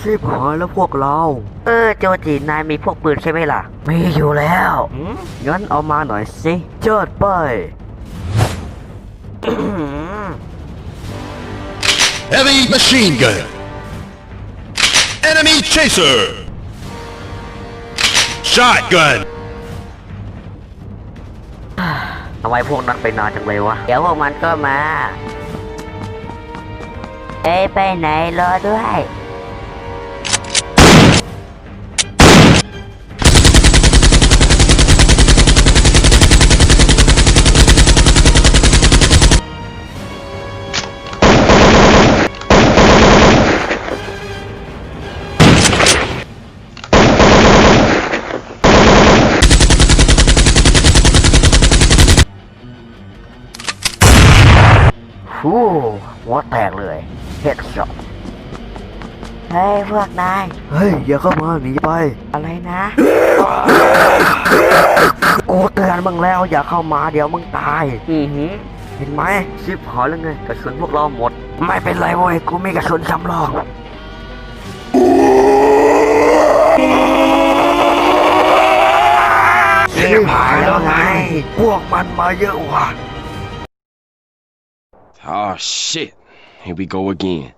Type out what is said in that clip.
ชิบหายแล้วพวกเรา เออโจจินายมีพวกปืนใช่ไหมล่ะ มีอยู่แล้ว งั้นเอามาหน่อยสิเจิดไป Heavy machine gun. Enemy chaser. Shotgun. ทำไมพวกนั้นไปนานจังเลยวะ เดี๋ยวพวกมันก็มาเอ้ย ไปไหนรอด้วย ฟูหัวแตกเลยเฮ็ดช็อตเฮ้ยพวกนายเฮ้ย อย่าเข้ามาหนีไป อะไรนะ กูเตือนมึงแล้ว อย่าเข้ามาเดี๋ยวมึงตาย อือหือเห็นไหมชิบหายแล้วไงกระสุนพวกเราหมด ไม่เป็นไรเว้ยกูมีกระสุนสำรองชิบหายแล้วไง พวกมันมาเยอะว่ะ Oh shit. Here we go again.